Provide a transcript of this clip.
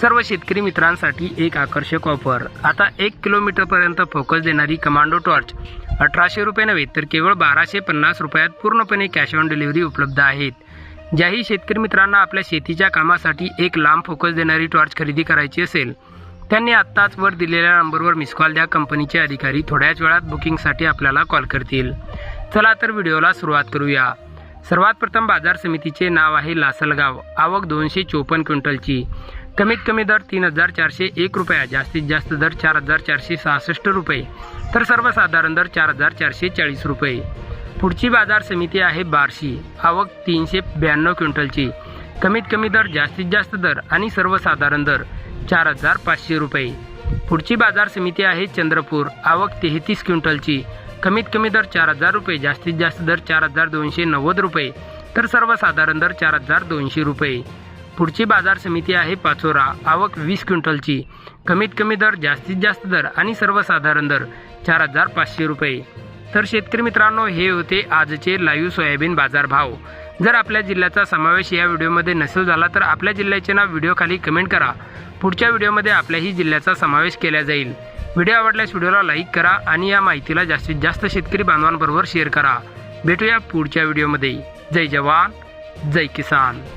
सर्व शेतकरी मित्रांसाठी एक आकर्षक ऑफर. आता एक किलोमीटरपर्यंत फोकस देणारी कमांडो टॉर्च. अठराशे रुपये नव्हे तर केवळ बाराशे पन्नास रुपयात पूर्णपणे कॅश ऑन डिलिव्हरी उपलब्ध आहेत. ज्याही शेतकरी मित्रांना आपल्या शेतीच्या कामासाठी एक लांब फोकस देणारी टॉर्च खरेदी करायची असेल त्यांनी आत्ताच वर दिलेल्या नंबरवर मिस कॉल द्या. कंपनीचे अधिकारी थोड्याच वेळात बुकिंगसाठी आपल्याला कॉल करतील. चला तर व्हिडिओला सुरुवात करूया. सर्वात प्रथम बाजार समितीचे नाव आहे लासलगाव. आवक दोनशे चोपन्न क्विंटलची. कमीत कमी दर तीन हजार चारशे एक रुपया जास्तीत जास्त दर चार हजार चारशे सहासष्ट रुपये तर सर्वसाधारण दर चार हजार चारशे चाळीस रुपये. पुढची बाजार समिती आहे बारशी आवक तीनशे ब्याण्णव क्विंटलची. कमीत कमी दर जास्तीत जास्त दर आणि सर्वसाधारण दर चार हजार पाचशे रुपये. पुढची बाजार समिती आहे चंद्रपूर आवक तेहतीस क्विंटलची. कमीत कमी दर चार हजार रुपये जास्तीत जास्त दर चार हजार दोनशे नव्वद रुपये तर सर्वसाधारण दर चार हजार दोनशे रुपये. पुढची बाजार समिती आहे पाचोरा. आवक वीस क्विंटलची. कमीत कमी दर जास्तीत जास्त दर आणि सर्वसाधारण दर चार हजार पाचशे रुपये. तर शेतकरी मित्रांनो हे होते आजचे लाईव्ह सोयाबीन बाजार भाव जर आपल्या जिल्ह्याचा समावेश या व्हिडिओमध्ये नसेल झाला तर आपल्या जिल्ह्याचे नाव व्हिडिओखाली कमेंट करा. पुढच्या व्हिडिओमध्ये आपल्याही जिल्ह्याचा समावेश केला जाईल. व्हिडिओ आवडल्यास व्हिडिओला लाईक करा आणि या माहितीला जास्तीत जास्त शेतकरी बांधवांबरोबर शेअर करा. भेटूया पुढच्या व्हिडिओमध्ये. जय जवान जय किसान.